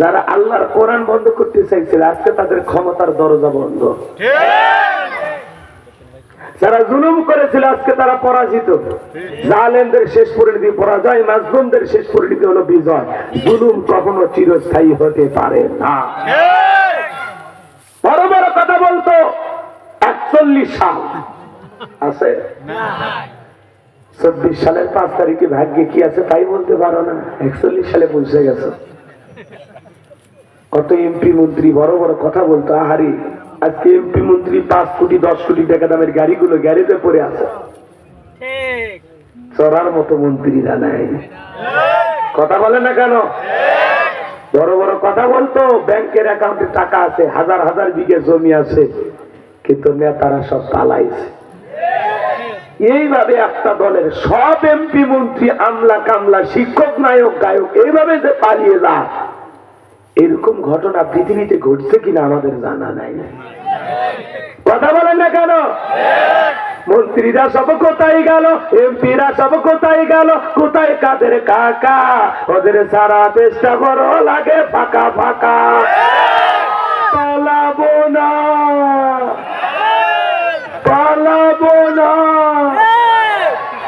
যারা আল্লাহর কোরআন বন্ধ করতে চাইছিল, আজকে তাদের ক্ষমতার দরজা বন্ধ। যারা জুলুম করেছিল, আজকে তারা পরাজিত। জালেমদের শেষ পরিণতি পরাজয়, মাজলুমদের শেষ পরিণতি হলো বিজয়। জুলুম কখনো চিরস্থায়ী হতে পারে না। বড় বড় কথা বলতো, একচল্লিশ সাল। আছে? চব্বিশ সালের পাঁচ তারিখে ভাগ্যে কি আছে তাই বলতে পারো না। একচল্লিশ সালে পৌঁছে গেছো। কত এমপি মন্ত্রী বড় বড় কথা বলতো আহারি আজকে এমপি মন্ত্রী পাঁচ কোটি দশ কোটি টাকা দামের গাড়িগুলো গ্যারেজে পড়ে আছে। চড়ার মতো মন্ত্রীরা নাই। কথা বলে না কেন? বড় বড় কথা বলতো ব্যাংকের অ্যাকাউন্টে টাকা আছে হাজার হাজার বিঘে জমি আছে কিন্তু নেতারা সব পালাইছে। এইভাবে একটা দলের সব এমপি মন্ত্রী আমলা কামলা শিক্ষক নায়ক গায়ক এইভাবে যে পালিয়ে যায় এরকম ঘটনা পৃথিবীতে ঘটছে কিনা আমাদের জানা নাই। কথা বলেন না কেন? মন্ত্রীরা সব কোথায় গেল? এমপিরা সব কোথায় গেল? কোথায় কাদের কাকা? ওদের সারা দেশটা বড় লাগে ফাঁকা ফাঁকা। পালাবো না পালাবো না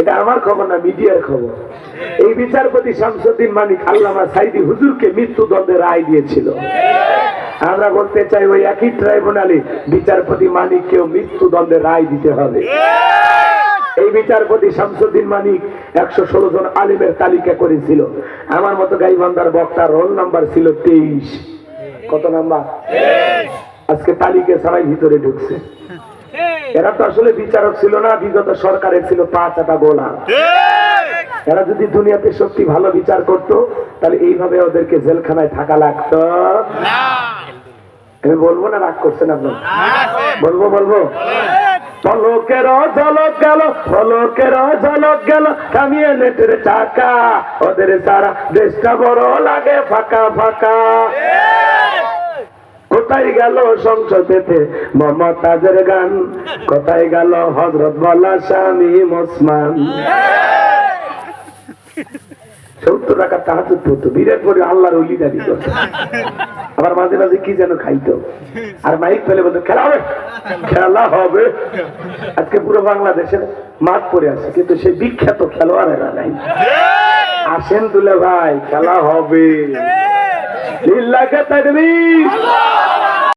এটা আমার খবর না, মিডিয়ার খবর। এই বিচারপতি শামসুদ্দিন মানিক আল্লামা সাইদি হুজুরকে মৃত্যুদণ্ডের রায় দিয়েছিল। আমরা বলতে চাই, ওই একই ট্রাইব্যুনালে বিচারপতি মানিককেও মৃত্যুদণ্ডের রায় দিতে হবে। এই বিচারপতি শামসুদ্দিন মানিক একশো ষোলো জন আলিমের তালিকা করেছিল। আমার মতো গাইবান্ধার বক্তার রোল নাম্বার ছিল তেইশ। কত নাম্বার? আজকে তালিকা সবাই ভিতরে ঢুকছে। এরা তো আসলে বিচারক ছিল না বিগত সরকারের ছিল পাঁচ আটা গোলা। এরা যদি দুনিয়াতে সত্যি ভালো বিচার করত তাহলে এইভাবে ওদেরকে জেলখানায় থাকা লাগতো। আমি বলব না রাগ করছেন আপনার? বলব বলব? পলকের ঝলক গেল পলকের ঝলক গেল কামিয়ে নেটের চাকা। ওদের সারা দেশটা বড় লাগে ফাঁকা ফাঁকা। কোথায় গেল সংসদেতে? মমতাজের গান। কোথায় গেল হজরত বলা স্বামী মোসমান সত্তর টাকা তাহাজুদ পড়তো বিরাট করে আল্লাহর অলি দাবি করতো আবার মাঝে মাঝে কি যেন খাইতো। আর মাইক ফেলে বলতো খেলা হবে খেলা হবে। আজকে পুরো বাংলাদেশের মাঠ পড়ে আছে কিন্তু সে বিখ্যাত খেলোয়াড়েরা নাই। আসেন তুলে ভাই খেলা হবে। লিল্লাকে তাকবীর